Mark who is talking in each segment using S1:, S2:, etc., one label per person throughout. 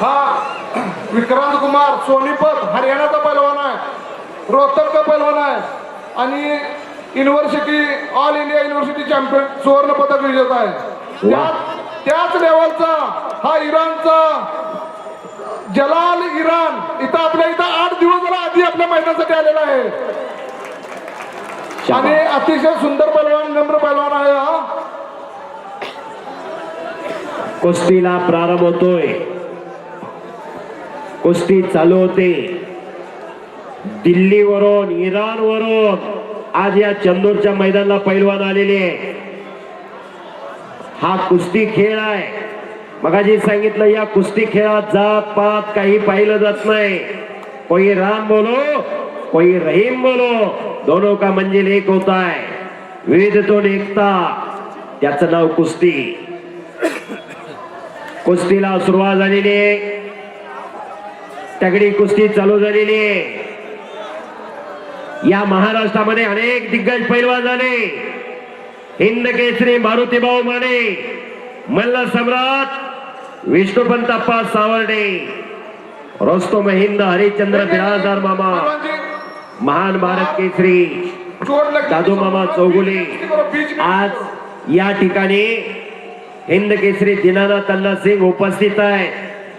S1: हा विक्रांत कुमार सोनीपत हरियाणाचा पैलवान आहे रोहतकचा पैलवान आहे आणि university all India university champion सुवर्ण पदक विजेता आहे. त्याच त्याच लेवलचा हा इराणचा जलाल इराण इथं आपल्या इथं आठ दिवस झाला आधी आपल्या मैदानासाठी आलेला आहे. आणि अतिशय सुंदर पैलवान नम्र पैलवान आहे हा.
S2: कुस्तीला प्रारंभ होतोय. कुस्ती चालू होते. दिल्लीवरून इराणवरून आज या चंदूरच्या मैदानाला पैलवान आलेले हा कुस्ती खेळ आहे. मगाजी सांगितलं या कुस्ती खेळात जात पात काही पाहिलं जात नाही. कोई राम बोलो कोई रहीम बोलो दोनों का मंजिल एक होता है विविधतून एकता त्याचं नाव कुस्ती. कुस्तीला सुरुवात झालेली आहे. तगडी कुस्ती चालू झालेली आहे. या महाराष्ट्रामध्ये अनेक दिग्गज पैलवान झाले हिंद केसरी मारुती भाऊ माने मल्ल सम्राट विष्णुपंत अप्पा सावर्डे रोस्तोम हिंद हरिश्चंद्र बिराजदार मामा महान भारत केसरी दादू मामा चौगुले. आज या ठिकाणी हिंद केसरी दिनानाथ अण्णा सिंग उपस्थित आहे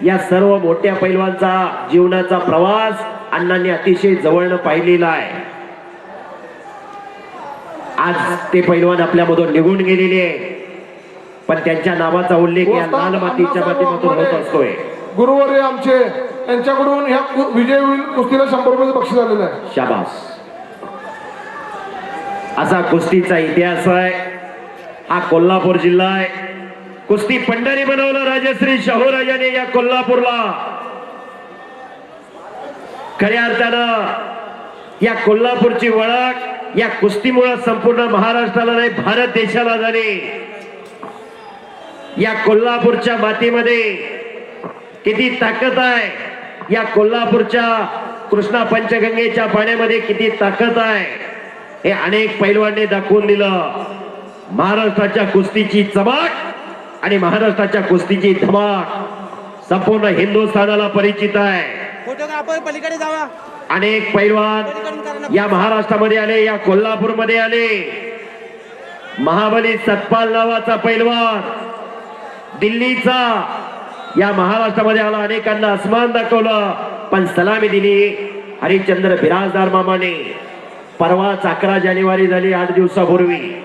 S2: या सर्व मोठ्या पैलवानचा जीवनाचा प्रवास अण्णांनी अतिशय जवळनं पाहिलेला आहे. आज ते पैलवान आपल्यामधून निघून गेलेले पण त्यांच्या नावाचा उल्लेख या लाल मातीच्या माध्यमातून होत असतोय.
S1: गुरुवर्य आमचे. यांच्याकडून ह्या विजय कुस्तीला शंभर रुपये बक्षीस आलेलं आहे.
S2: शाबास. असा कुस्तीचा इतिहास आहे. हा कोल्हापूर जिल्हा आहे. कुस्ती पंढरी बनवलं राजश्री शाहूराजाने या कोल्हापूरला. खऱ्या अर्थानं या कोल्हापूरची ओळख या कुस्तीमुळे संपूर्ण महाराष्ट्राला नाही भारत देशाला झाली. या कोल्हापूरच्या मातीमध्ये किती ताकद आहे या कोल्हापूरच्या कृष्णा पंचगंगेच्या पाण्यामध्ये किती ताकद आहे हे अनेक पैलवांनी दाखवून दिलं. महाराष्ट्राच्या कुस्तीची चमक आणि महाराष्ट्राच्या कुस्तीची धमाक संपूर्ण हिंदुस्थानाला परिचित आहे.
S3: फोटोग्राफर पलीकडे जावा.
S2: अनेक पैलवान या महाराष्ट्रामध्ये आले या कोल्हापूरमध्ये आले. महाबली सतपाल नावाचा पैलवान दिल्लीचा या महाराष्ट्रामध्ये आला अनेकांना अस्मान दाखवलं पण सलामी दिली हरिश्चंद्र बिराजदार मामाने. परवाच अकरा जानेवारी झाली आठ दिवसापूर्वी.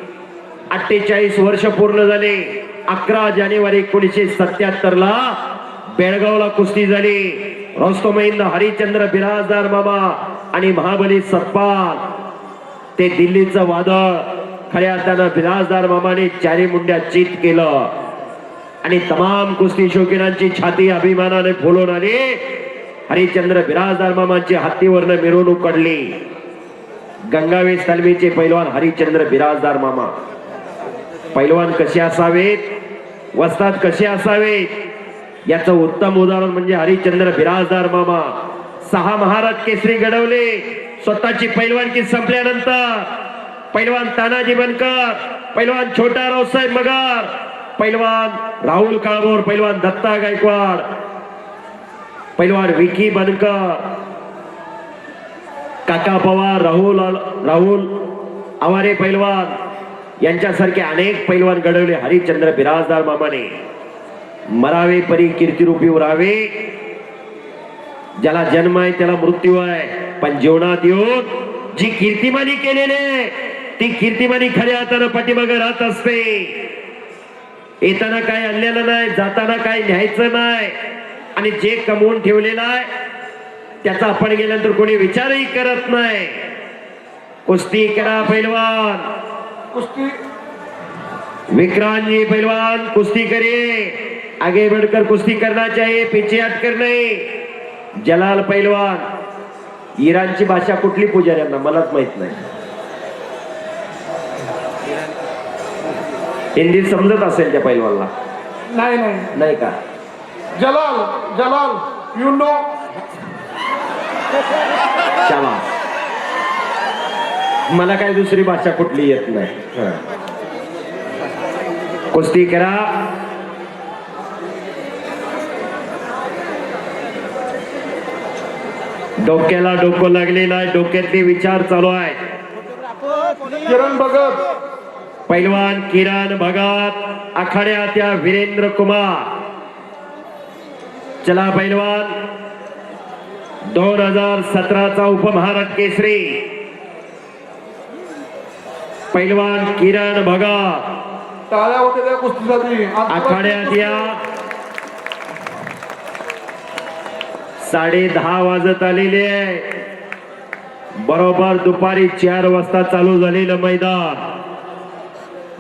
S2: अठ्ठेचाळीस वर्ष पूर्ण झाले. अकरा जानेवारी एकोणीसशे सत्याहत्तर ला बेळगावला कुस्ती झाली. रोस्तोमहिंद हरिश्चंद्र बिराजदार मामा आणि महाबली सतपाल. ते दिल्लीचं वादळ. खऱ्या अर्थानं बिराजदार मामाने चारी मुंड्या चित केलं. आणि तमाम कुस्ती शौकीनांची छाती अभिमानाने फुलून आली. हरिचंद्र बिराजदार मामांची हत्तीवरनं मिरवणूक काढली. गंगावेश सलमीचे पैलवान हरिश्चंद्र बिराजदार मामा. पैलवान कसे असावेत? वस्ताद कसे असावेत? याचं उत्तम उदाहरण म्हणजे हरिश्चंद्र बिराजदार मामा. सहा महाराज केसरी घडवले. स्वतःची पैलवानकी संपल्यानंतर पैलवान तानाजी बनकर पैलवान छोटा रावसाहेब मगार पैलवान राहुल काळभोर पैलवान दत्ता गायकवाड पैलवान विकी बनकर काका पवार राहुल राहुल आवारे पैलवान यांच्यासारखे अनेक पैलवान घडवले. हरिश्चंद्र बिराजदार मामाने. मरावे परी कीर्तिरूपी उरावे. ज्याला जन्म आहे त्याला मृत्यू आहे. पण जीवनात येऊन जी कीर्तिमानी केलेली आहे, ती कीर्तिमानी खऱ्या हातानं पाठीमागे राहत असते. येताना काय आणलेलं नाही जाताना काय न्यायचं नाही आणि जे कमवून ठेवलेलं आहे त्याचा आपण गेल्यानंतर कोणी विचारही करत नाही. कुस्ती करा पैलवान.
S1: कुस्ती.
S2: विक्रांत जी पहलवान कुश्ती करिए आगे बढ़कर कुश्ती करना चाहिए पीछे हटकर नहीं. जलाल पैलवान. इराणची भाषा कुठली पुजाऱ्यांना? मलाच माहीत नाही. हिंदी समजत असेल त्या पैलवानला.
S1: नाही नाही.
S2: नाही का?
S1: जलाल जलाल यू नो
S2: शाबास. मला काय दुसरी भाषा कुठली येत नाही. कुस्ती करा. डोक्याला डोकं लागलेलं आहे डोक्यातले विचार चालू आहे
S1: किरण भगत.
S2: पैलवान किरण भगत आखाड्यात या वीरेंद्र कुमार. चला पैलवान. दोन हजार सतराचा उपमहाराष्ट्र केसरी. पैलवान किरण भगत. आखाड्यात या. साडे दहा वाजत आलेले आहे. बरोबर दुपारी चार वाजता चालू झालेलं मैदान.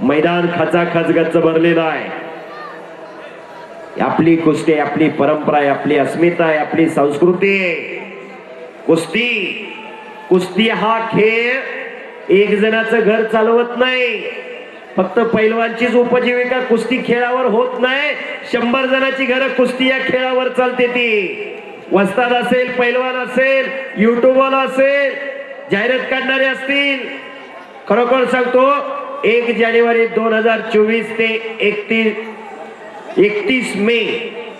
S2: मैदान खचाखच गच्च भरलेलं आहे. आपली कुस्ती आपली परंपरा आहे आपली अस्मिता आहे आपली संस्कृती. कुस्ती कुस्ती हा खेळ एक जणाचं घर चालवत नाही. फक्त पैलवानचीच उपजीविका कुस्ती खेळावर होत नाही. शंभर जणांची घर कुस्ती या खेळावर चालते ती. वस्ताद असेल पैलवान असेल युट्यूबवाला असेल जाहिरात काढणारे असतील. खरोखर सांगतो एक जानेवारी दोन हजार चोवीस ते एकतीस एकतीस मे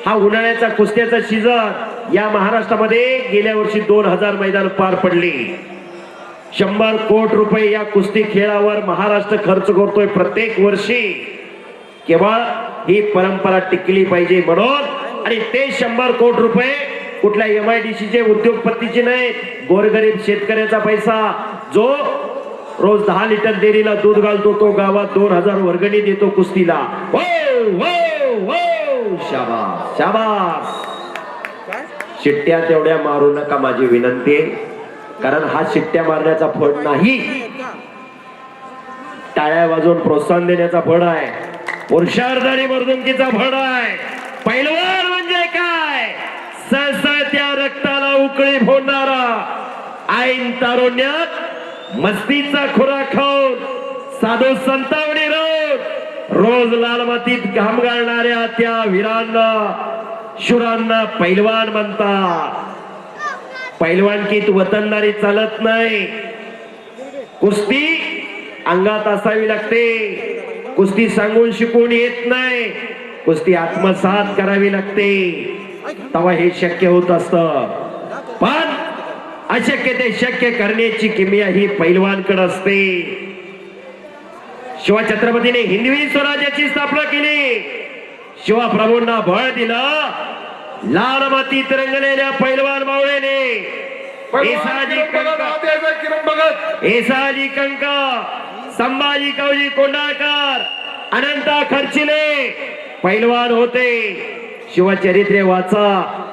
S2: हा उन्हाळ्याचा कुस्त्याचा सीझन या महाराष्ट्रामध्ये गेल्या वर्षी दोन हजार मैदान पार पडली. शंभर कोट रुपये या कुस्ती खेळावर महाराष्ट्र खर्च करतोय प्रत्येक वर्षी. केवळ ही परंपरा टिकली पाहिजे म्हणून. आणि ते शंभर कोट रुपये कुठल्या एम आय डी सीचे उद्योगपतीचे नाही गोरगरीब शेतकऱ्याचा पैसा. जो रोज दहा लिटर डेअरीला दूध घालतो तो गावात दोन हजार वर्गणी देतो कुस्तीला. शाबास शाबास. शिट्ट्या तेवढ्या मारू नका माझी विनंती आहे. कारण हा शिट्ट्या मारण्याचा फळ नाही. टाळ्या वाजवून प्रोत्साहन देण्याचा फळ आहे. पुरुषार्थ आणि मर्दुंकीचा फळ आहे. पैलवान म्हणजे काय? सळसळत्या रक्ताला उकळी फोडणारा आईन तारुण्यात मस्तीचा खुरा खाऊन साधू संतावणी रोज रोज लाल मातीत घाम घालणाऱ्या त्या वीरांना शुरांना पैलवान म्हणतात. पैलवानकीत वतनदारी चालत नाही. कुस्ती अंगात असावी लागते. कुस्ती सांगून शिकून येत नाही. कुस्ती आत्मसात करावी लागते. तेव्हा हे शक्य होत असत. पण अशक्य ते शक्य करण्याची किमिया ही पैलवानकडे असते. शिवछत्रपतीने हिंदवी स्वराज्याची स्थापना केली. शिवप्रभूंना बळ दिलं. लाल मातीत रंगलेल्या पैलवान मावळेने एसाजी कंका संभाजी कवजी कोंडाळकर अनंता खर्चिले पैलवान होते. शिवचरित्रे वाचा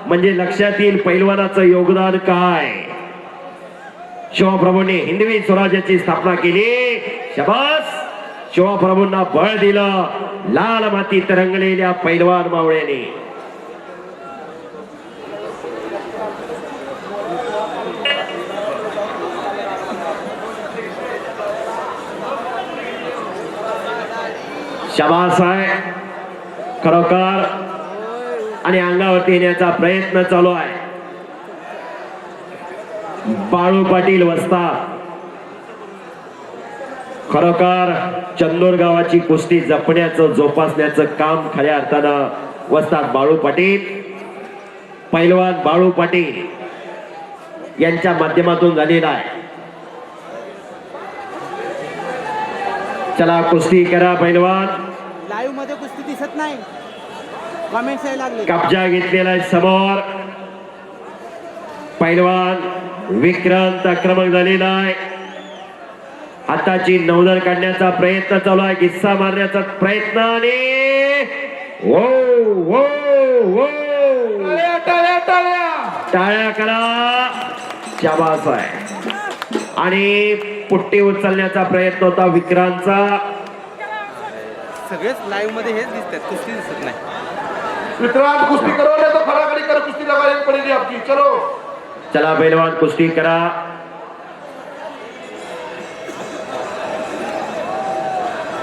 S2: म्हणजे लक्षात येईल पैलवानाचं योगदान काय? शिवप्रभूंनी हिंदवी स्वराज्याची स्थापना केली. शबास! शिवप्रभूंना बळ दिलं. लाल मातीत रंगलेल्या पैलवान मावळ्याने शबास आहे. खरोखर. आणि अंगावरती येण्याचा प्रयत्न चालू आहे. बाळू पाटील वस्ता. खरोखर चंदोर गावाची कुस्ती जपण्याचं जोपासण्याचं काम खऱ्या अर्थानं वस्तात बाळू पाटील. पैलवान बाळू पाटील यांच्या माध्यमातून झालेला आहे. चला कुस्ती करा पैलवान.
S3: लाईव्हमध्ये कुस्ती दिसत नाही. कमेंट्स यायला लागले.
S2: कब्जा घेतलेला आहे समोर. पैलवान विक्रांत आक्रमक झालेला आहे. हाताची नवदर काढण्याचा प्रयत्न चालू आहे. किस्सा मारण्याचा प्रयत्न आणि ओ ओ ओ
S1: टाळ्या टाळ्या टाळ्या
S2: टाळ्या करा. शाबास आहे. आणि पुट्टी उचलण्याचा प्रयत्न होता विक्रांतचा.
S3: सगळेच लाईव्हमध्ये हेच दिसतात कुस्ती दिसत नाही.
S1: विक्रांत कुस्ती करो नहीं तो खड़ा खड़ी कर कुस्ती लगानी पड़ेगी आपकी चलो.
S2: चला पैलवान कुस्ती करा.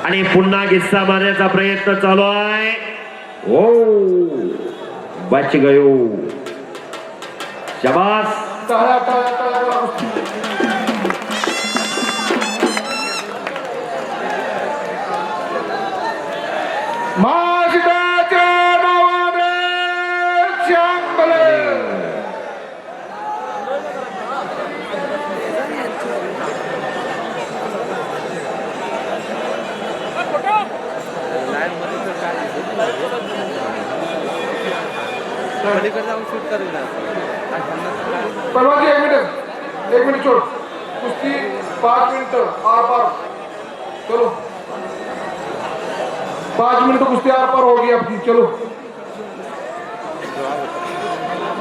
S2: आणि पुन्हा गिस्सा मारण्याचा प्रयत्न चालू आहे. ओ बच गयो. शबास.
S3: पलीकडे जाऊन शूट
S1: जी एक मिनट एक मिनट छोड़. कुश्ती पाँच मिनट आर पार. चलो. पाँच मिनट कुश्ती आर पार होगी आपकी. चलो.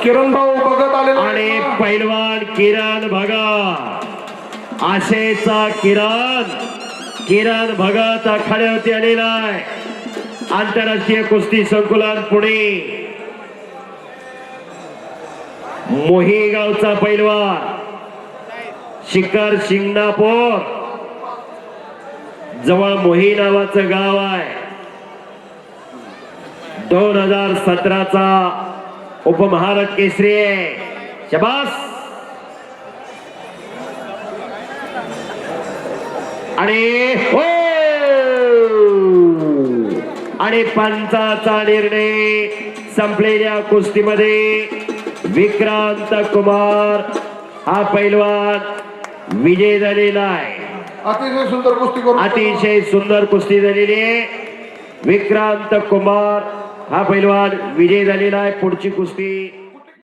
S1: किरण भाऊ बघत आलेला
S2: आणि पैलवान किरण भगत. आशेचा किरण. किरण भगत आखाड्यावरती आलेला आहे. आंतरराष्ट्रीय कुस्ती संकुलन पुणे. मोहीगावचा पैलवान शिखर शिंगणापूर. जवळ मोही नावाचं गाव आहे. दोन हजार सतराचा उपमहाराष्ट्र केसरी आहे. शबास! आणि हो! आणि पंचाचा निर्णय संपलेल्या कुस्तीमध्ये विक्रांत कुमार हा पैलवान विजय झालेला आहे.
S1: अतिशय सुंदर कुस्ती करून
S2: अतिशय सुंदर कुस्ती झालेली आहे. विक्रांत कुमार हा पैलवान विजय झालेला आहे. पुढची कुस्ती